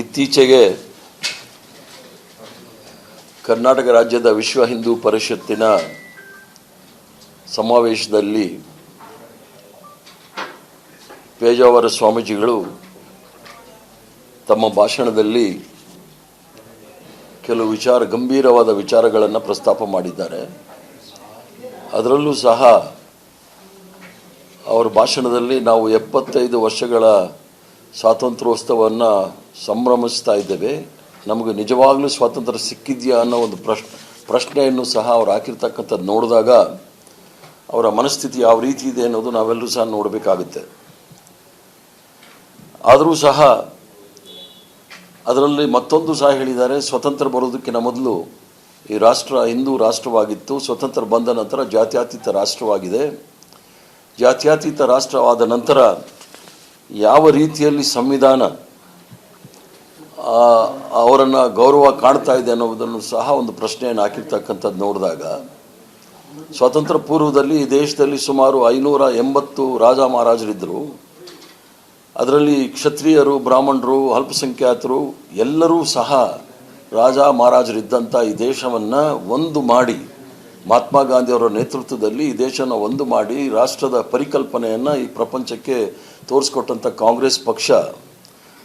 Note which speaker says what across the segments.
Speaker 1: ಇತ್ತೀಚೆಗೆ ಕರ್ನಾಟಕ ರಾಜ್ಯದ ವಿಶ್ವ ಹಿಂದೂ ಪರಿಷತ್ತಿನ ಸಮಾವೇಶದಲ್ಲಿ ಪೇಜಾವರ ಸ್ವಾಮೀಜಿಗಳು ತಮ್ಮ ಭಾಷಣದಲ್ಲಿ ಕೆಲವು ವಿಚಾರ, ಗಂಭೀರವಾದ ವಿಚಾರಗಳನ್ನು ಪ್ರಸ್ತಾಪ ಮಾಡಿದ್ದಾರೆ. ಅದರಲ್ಲೂ ಸಹ ಅವರ ಭಾಷಣದಲ್ಲಿ ನಾವು ಎಪ್ಪತ್ತೈದು ವರ್ಷಗಳ ಸ್ವಾತಂತ್ರ್ಯೋತ್ಸವವನ್ನು ಸಂಭ್ರಮಿಸ್ತಾ ಇದ್ದೇವೆ. ನಮಗೆ ನಿಜವಾಗಲೂ ಸ್ವಾತಂತ್ರ್ಯ ಸಿಕ್ಕಿದೆಯಾ ಅನ್ನೋ ಒಂದು ಪ್ರಶ್ನೆ ಪ್ರಶ್ನೆಯನ್ನು ಸಹ ಅವ್ರು ಹಾಕಿರ್ತಕ್ಕಂಥದ್ದು ನೋಡಿದಾಗ ಅವರ ಮನಸ್ಥಿತಿ ಯಾವ ರೀತಿ ಇದೆ ಅನ್ನೋದು ನಾವೆಲ್ಲರೂ ಸಹ ನೋಡಬೇಕಾಗುತ್ತೆ. ಆದರೂ ಸಹ ಅದರಲ್ಲಿ ಮತ್ತೊಂದು ಸಹ ಹೇಳಿದ್ದಾರೆ ಸ್ವತಂತ್ರ ಬರೋದಕ್ಕಿಂತ ಮೊದಲು ಈ ರಾಷ್ಟ್ರ ಹಿಂದೂ ರಾಷ್ಟ್ರವಾಗಿತ್ತು. ಸ್ವತಂತ್ರ ಬಂದ ನಂತರ ಜಾತ್ಯಾತೀತ ರಾಷ್ಟ್ರವಾಗಿದೆ. ಜಾತ್ಯಾತೀತ ರಾಷ್ಟ್ರವಾದ ನಂತರ ಯಾವ ರೀತಿಯಲ್ಲಿ ಸಂವಿಧಾನ ಅವರನ್ನು ಗೌರವ ಕಾಣ್ತಾ ಇದೆ ಅನ್ನೋದನ್ನು ಸಹ ಒಂದು ಪ್ರಶ್ನೆಯನ್ನು ಹಾಕಿರ್ತಕ್ಕಂಥದ್ದು ನೋಡಿದಾಗ, ಸ್ವಾತಂತ್ರ್ಯ ಪೂರ್ವದಲ್ಲಿ ಈ ದೇಶದಲ್ಲಿ ಸುಮಾರು ಐನೂರ ಎಂಬತ್ತು ರಾಜ ಮಹಾರಾಜರಿದ್ದರು ಅದರಲ್ಲಿ ಕ್ಷತ್ರಿಯರು, ಬ್ರಾಹ್ಮಣರು, ಅಲ್ಪಸಂಖ್ಯಾತರು ಎಲ್ಲರೂ ಸಹ ರಾಜ ಮಹಾರಾಜರಿದ್ದಂಥ ಈ ದೇಶವನ್ನು ಒಂದು ಮಾಡಿ ಮಹಾತ್ಮ ಗಾಂಧಿಯವರ ನೇತೃತ್ವದಲ್ಲಿ ಈ ದೇಶನ ಒಂದು ಮಾಡಿ ರಾಷ್ಟ್ರದ ಪರಿಕಲ್ಪನೆಯನ್ನು ಈ ಪ್ರಪಂಚಕ್ಕೆ ತೋರಿಸ್ಕೊಟ್ಟಂಥ ಕಾಂಗ್ರೆಸ್ ಪಕ್ಷ,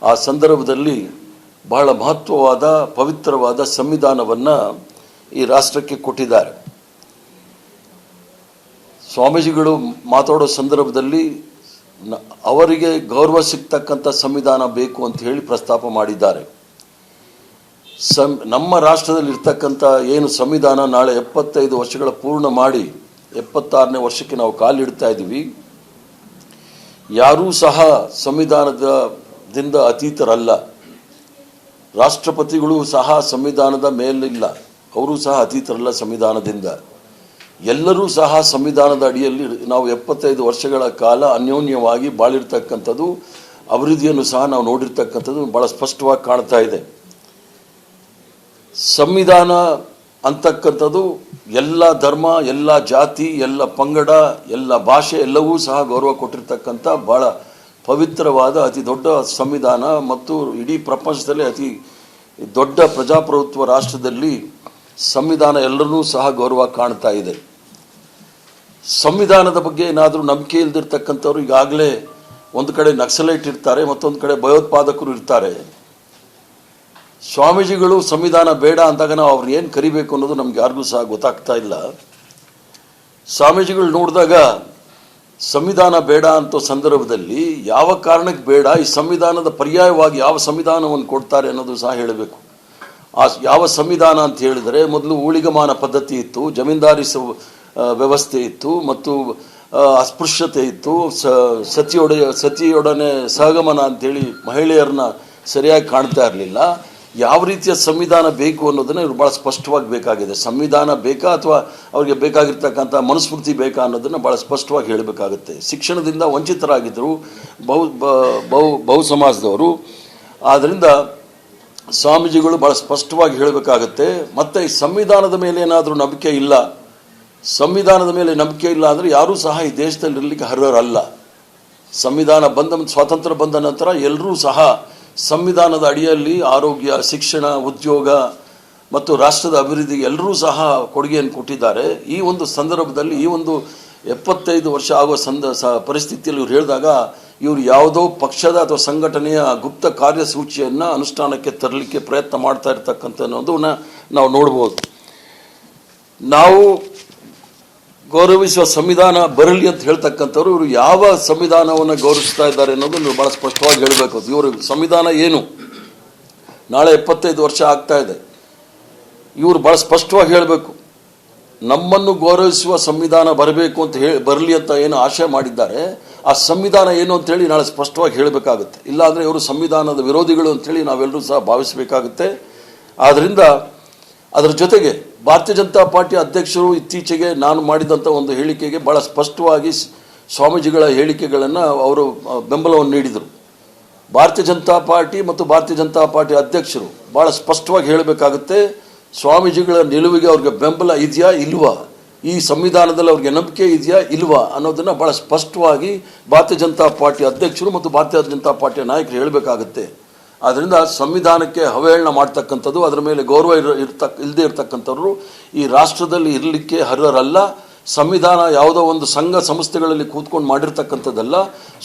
Speaker 1: ಆ ಸಂದರ್ಭದಲ್ಲಿ ಬಹಳ ಮಹತ್ವವಾದ, ಪವಿತ್ರವಾದ ಸಂವಿಧಾನವನ್ನು ಈ ರಾಷ್ಟ್ರಕ್ಕೆ ಕೊಟ್ಟಿದ್ದಾರೆ. ಸ್ವಾಮೀಜಿಗಳು ಮಾತಾಡೋ ಸಂದರ್ಭದಲ್ಲಿ ಅವರಿಗೆ ಗೌರವ ಸಿಗ್ತಕ್ಕಂಥ ಸಂವಿಧಾನ ಬೇಕು ಅಂತ ಹೇಳಿ ಪ್ರಸ್ತಾಪ ಮಾಡಿದ್ದಾರೆ. ಸಂ ನಮ್ಮ ರಾಷ್ಟ್ರದಲ್ಲಿ ಇರ್ತಕ್ಕಂಥ ಏನು ಸಂವಿಧಾನ ನಾಳೆ ಎಪ್ಪತ್ತೈದು ವರ್ಷಗಳ ಪೂರ್ಣ ಮಾಡಿ ಎಪ್ಪತ್ತಾರನೇ ವರ್ಷಕ್ಕೆ ನಾವು ಕಾಲಿಡ್ತಾ ಇದ್ದೀವಿ. ಯಾರೂ ಸಹ ಸಂವಿಧಾನದ ದಿಂದ ಅತೀತರಲ್ಲ. ರಾಷ್ಟ್ರಪತಿಗಳು ಸಹ ಸಂವಿಧಾನದ ಮೇಲಿಲ್ಲ. ಅವರು ಸಹ ಅತೀತರಲ್ಲ ಸಂವಿಧಾನದಿಂದ. ಎಲ್ಲರೂ ಸಹ ಸಂವಿಧಾನದ ಅಡಿಯಲ್ಲಿ ನಾವು ಎಪ್ಪತ್ತೈದು ವರ್ಷಗಳ ಕಾಲ ಅನ್ಯೋನ್ಯವಾಗಿ ಬಾಳಿರ್ತಕ್ಕಂಥದ್ದು, ಅಭಿವೃದ್ಧಿಯನ್ನು ಸಹ ನಾವು ನೋಡಿರ್ತಕ್ಕಂಥದ್ದು ಭಾಳ ಸ್ಪಷ್ಟವಾಗಿ ಕಾಣ್ತಾ ಇದೆ. ಸಂವಿಧಾನ ಅಂತಕ್ಕಂಥದ್ದು ಎಲ್ಲ ಧರ್ಮ, ಎಲ್ಲ ಜಾತಿ, ಎಲ್ಲ ಪಂಗಡ, ಎಲ್ಲ ಭಾಷೆ ಎಲ್ಲವೂ ಸಹ ಗೌರವ ಕೊಟ್ಟಿರ್ತಕ್ಕಂಥ ಭಾಳ ಪವಿತ್ರವಾದ, ಅತಿ ದೊಡ್ಡ ಸಂವಿಧಾನ ಮತ್ತು ಇಡೀ ಪ್ರಪಂಚದಲ್ಲಿ ಅತಿ ದೊಡ್ಡ ಪ್ರಜಾಪ್ರಭುತ್ವ ರಾಷ್ಟ್ರದಲ್ಲಿ ಸಂವಿಧಾನ ಎಲ್ಲರನ್ನೂ ಸಹ ಗೌರವ ಕಾಣ್ತಾ ಇದೆ. ಸಂವಿಧಾನದ ಬಗ್ಗೆ ಏನಾದರೂ ನಂಬಿಕೆ ಇಲ್ದಿರ್ತಕ್ಕಂಥವ್ರು ಈಗಾಗಲೇ ಒಂದು ಕಡೆ ನಕ್ಸಲೈಟ್ ಇರ್ತಾರೆ, ಮತ್ತೊಂದು ಕಡೆ ಭಯೋತ್ಪಾದಕರು ಇರ್ತಾರೆ. ಸ್ವಾಮೀಜಿಗಳು ಸಂವಿಧಾನ ಬೇಡ ಅಂದಾಗ ನಾವು ಅವ್ರು ಏನು ಕರಿಬೇಕು ಅನ್ನೋದು ನಮ್ಗೆ ಯಾರಿಗೂ ಸಹ ಗೊತ್ತಾಗ್ತಾ ಇಲ್ಲ. ಸ್ವಾಮೀಜಿಗಳು ನೋಡಿದಾಗ ಸಂವಿಧಾನ ಬೇಡ ಅಂತ ಸಂದರ್ಭದಲ್ಲಿ ಯಾವ ಕಾರಣಕ್ಕೆ ಬೇಡ, ಈ ಸಂವಿಧಾನದ ಪರ್ಯಾಯವಾಗಿ ಯಾವ ಸಂವಿಧಾನವನ್ನು ಕೊಡ್ತಾರೆ ಅನ್ನೋದು ಸಹ ಹೇಳಬೇಕು. ಆ ಯಾವ ಸಂವಿಧಾನ ಅಂತ ಹೇಳಿದರೆ ಮೊದಲು ಊಳಿಗಮಾನ ಪದ್ಧತಿ ಇತ್ತು, ಜಮೀನ್ದಾರಿ ವ್ಯವಸ್ಥೆ ಇತ್ತು ಮತ್ತು ಅಸ್ಪೃಶ್ಯತೆ ಇತ್ತು. ಸ, ಸತಿಯೊಡೆ, ಸತಿಯೊಡನೆ ಸಹಗಮನ ಅಂತೇಳಿ ಮಹಿಳೆಯರನ್ನ ಸರಿಯಾಗಿ ಕಾಣ್ತಾ ಇರಲಿಲ್ಲ. ಯಾವ ರೀತಿಯ ಸಂವಿಧಾನ ಬೇಕು ಅನ್ನೋದನ್ನ ಇವರು ಭಾಳ ಸ್ಪಷ್ಟವಾಗಿ ಬೇಕಾಗಿದೆ. ಸಂವಿಧಾನ ಬೇಕಾ ಅಥವಾ ಅವರಿಗೆ ಬೇಕಾಗಿರ್ತಕ್ಕಂಥ ಮನುಸ್ಮೃತಿ ಬೇಕಾ ಅನ್ನೋದನ್ನು ಭಾಳ ಸ್ಪಷ್ಟವಾಗಿ ಹೇಳಬೇಕಾಗುತ್ತೆ. ಶಿಕ್ಷಣದಿಂದ ವಂಚಿತರಾಗಿದ್ದರು ಬಹು ಬಹು ಬಹು ಸಮಾಜದವರು. ಆದ್ದರಿಂದ ಸ್ವಾಮೀಜಿಗಳು ಭಾಳ ಸ್ಪಷ್ಟವಾಗಿ ಹೇಳಬೇಕಾಗತ್ತೆ. ಮತ್ತು ಈ ಸಂವಿಧಾನದ ಮೇಲೆ ಏನಾದರೂ ನಂಬಿಕೆ ಇಲ್ಲ. ಸಂವಿಧಾನದ ಮೇಲೆ ನಂಬಿಕೆ ಇಲ್ಲ ಅಂದರೆ ಯಾರೂ ಸಹ ಈ ದೇಶದಲ್ಲಿ ಇರಲಿಕ್ಕೆ ಅರ್ಹರಲ್ಲ. ಸಂವಿಧಾನ ಬಂದ ಸ್ವಾತಂತ್ರ್ಯ ಬಂದ ನಂತರ ಎಲ್ಲರೂ ಸಹ ಸಂವಿಧಾನದ ಅಡಿಯಲ್ಲಿ ಆರೋಗ್ಯ, ಶಿಕ್ಷಣ, ಉದ್ಯೋಗ ಮತ್ತು ರಾಷ್ಟ್ರದ ಅಭಿವೃದ್ಧಿಗೆ ಎಲ್ಲರೂ ಸಹ ಕೊಡುಗೆಯನ್ನು ಕೊಟ್ಟಿದ್ದಾರೆ. ಈ ಒಂದು ಸಂದರ್ಭದಲ್ಲಿ ಈ ಒಂದು ಎಪ್ಪತ್ತೈದು ವರ್ಷ ಆಗುವ ಸಂದ, ಸ, ಪರಿಸ್ಥಿತಿಯಲ್ಲಿ ಇವ್ರು ಹೇಳಿದಾಗ ಇವರು ಯಾವುದೋ ಪಕ್ಷದ ಅಥವಾ ಸಂಘಟನೆಯ ಗುಪ್ತ ಕಾರ್ಯಸೂಚಿಯನ್ನು ಅನುಷ್ಠಾನಕ್ಕೆ ತರಲಿಕ್ಕೆ ಪ್ರಯತ್ನ ಮಾಡ್ತಾ ಇರ್ತಕ್ಕಂಥ ಅನ್ನೋದನ್ನ ನಾವು ನೋಡ್ಬೋದು. ನಾವು ಗೌರವಿಸುವ ಸಂವಿಧಾನ ಬರಲಿ ಅಂತ ಹೇಳ್ತಕ್ಕಂಥವ್ರು, ಇವರು ಯಾವ ಸಂವಿಧಾನವನ್ನು ಗೌರವಿಸ್ತಾ ಇದ್ದಾರೆ ಅನ್ನೋದನ್ನು ಭಾಳ ಸ್ಪಷ್ಟವಾಗಿ ಹೇಳಬೇಕು. ಇವರು ಸಂವಿಧಾನ ಏನು? ನಾಳೆ ಎಪ್ಪತ್ತೈದು ವರ್ಷ ಆಗ್ತಾ ಇದೆ. ಇವರು ಭಾಳ ಸ್ಪಷ್ಟವಾಗಿ ಹೇಳಬೇಕು. ನಮ್ಮನ್ನು ಗೌರವಿಸುವ ಸಂವಿಧಾನ ಬರಬೇಕು ಅಂತ ಹೇಳಿ, ಬರಲಿ ಅಂತ ಏನು ಆಶೆ ಮಾಡಿದ್ದಾರೆ. ಆ ಸಂವಿಧಾನ ಏನು ಅಂತೇಳಿ ನಾಳೆ ಸ್ಪಷ್ಟವಾಗಿ ಹೇಳಬೇಕಾಗುತ್ತೆ. ಇಲ್ಲಾಂದರೆ ಇವರು ಸಂವಿಧಾನದ ವಿರೋಧಿಗಳು ಅಂತೇಳಿ ನಾವೆಲ್ಲರೂ ಸಹ ಭಾವಿಸಬೇಕಾಗುತ್ತೆ. ಆದ್ದರಿಂದ ಅದರ ಜೊತೆಗೆ ಭಾರತೀಯ ಜನತಾ ಪಾರ್ಟಿ ಅಧ್ಯಕ್ಷರು ಇತ್ತೀಚೆಗೆ ನಾನು ಮಾಡಿದಂಥ ಒಂದು ಹೇಳಿಕೆಗೆ ಭಾಳ ಸ್ಪಷ್ಟವಾಗಿ ಸ್ವಾಮೀಜಿಗಳ ಹೇಳಿಕೆಗಳನ್ನು ಅವರು ಬೆಂಬಲವನ್ನು ನೀಡಿದರು. ಭಾರತೀಯ ಜನತಾ ಪಾರ್ಟಿ ಮತ್ತು ಭಾರತೀಯ ಜನತಾ ಪಾರ್ಟಿ ಅಧ್ಯಕ್ಷರು ಭಾಳ ಸ್ಪಷ್ಟವಾಗಿ ಹೇಳಬೇಕಾಗುತ್ತೆ, ಸ್ವಾಮೀಜಿಗಳ ನಿಲುವಿಗೆ ಅವ್ರಿಗೆ ಬೆಂಬಲ ಇದೆಯಾ ಇಲ್ವಾ? ಈ ಸಂವಿಧಾನದಲ್ಲಿ ಅವ್ರಿಗೆ ನಂಬಿಕೆ ಇದೆಯಾ ಇಲ್ವಾ? ಅನ್ನೋದನ್ನು ಭಾಳ ಸ್ಪಷ್ಟವಾಗಿ ಭಾರತೀಯ ಜನತಾ ಪಾರ್ಟಿ ಅಧ್ಯಕ್ಷರು ಮತ್ತು ಭಾರತೀಯ ಜನತಾ ಪಾರ್ಟಿಯ ನಾಯಕರು ಹೇಳಬೇಕಾಗುತ್ತೆ. ಆದ್ದರಿಂದ ಸಂವಿಧಾನಕ್ಕೆ ಅವಹೇಳನ ಮಾಡ್ತಕ್ಕಂಥದ್ದು, ಅದರ ಮೇಲೆ ಗೌರವ ಇರ, ಇರ್ತಕ್ ಇಲ್ಲದೆ ಇರತಕ್ಕಂಥವ್ರು ಈ ರಾಷ್ಟ್ರದಲ್ಲಿ ಇರಲಿಕ್ಕೆ ಅರ್ಹರಲ್ಲ. ಸಂವಿಧಾನ ಯಾವುದೋ ಒಂದು ಸಂಘ ಸಂಸ್ಥೆಗಳಲ್ಲಿ ಕೂತ್ಕೊಂಡು ಮಾಡಿರ್ತಕ್ಕಂಥದ್ದಲ್ಲ.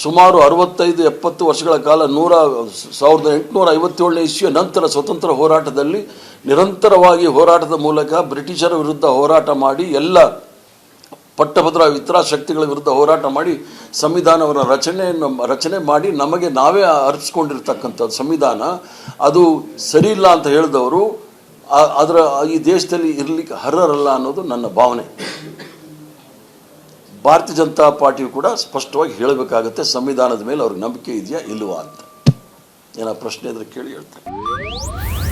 Speaker 1: ಸುಮಾರು ಅರವತ್ತೈದು, ಎಪ್ಪತ್ತು ವರ್ಷಗಳ ಕಾಲ ನೂರ, ಸಾವಿರದ ಎಂಟುನೂರ ಐವತ್ತೇಳನೇ ಇಸ್ವಿಯ ನಂತರ ಸ್ವತಂತ್ರ ಹೋರಾಟದಲ್ಲಿ ನಿರಂತರವಾಗಿ ಹೋರಾಟದ ಮೂಲಕ ಬ್ರಿಟಿಷರ ವಿರುದ್ಧ ಹೋರಾಟ ಮಾಡಿ ಎಲ್ಲ ಪಟ್ಟಭದ್ರ ಇತರ ಶಕ್ತಿಗಳ ವಿರುದ್ಧ ಹೋರಾಟ ಮಾಡಿ ಸಂವಿಧಾನವನ್ನು ರಚನೆಯನ್ನು ರಚನೆ ಮಾಡಿ ನಮಗೆ ನಾವೇ ಅರ್ಪಿಸ್ಕೊಂಡಿರ್ತಕ್ಕಂಥದ್ದು ಸಂವಿಧಾನ. ಅದು ಸರಿ ಇಲ್ಲ ಅಂತ ಹೇಳಿದವರು ಅದರ, ಈ ದೇಶದಲ್ಲಿ ಇರಲಿಕ್ಕೆ ಅರ್ಹರಲ್ಲ ಅನ್ನೋದು ನನ್ನ ಭಾವನೆ. ಭಾರತೀಯ ಜನತಾ ಪಾರ್ಟಿಯು ಕೂಡ ಸ್ಪಷ್ಟವಾಗಿ ಹೇಳಬೇಕಾಗತ್ತೆ, ಸಂವಿಧಾನದ ಮೇಲೆ ಅವ್ರಿಗೆ ನಂಬಿಕೆ ಇದೆಯಾ ಇಲ್ವಾ ಅಂತ. ಏನೋ ಪ್ರಶ್ನೆ ಇದ್ರೆ ಕೇಳಿ ಹೇಳ್ತಾರೆ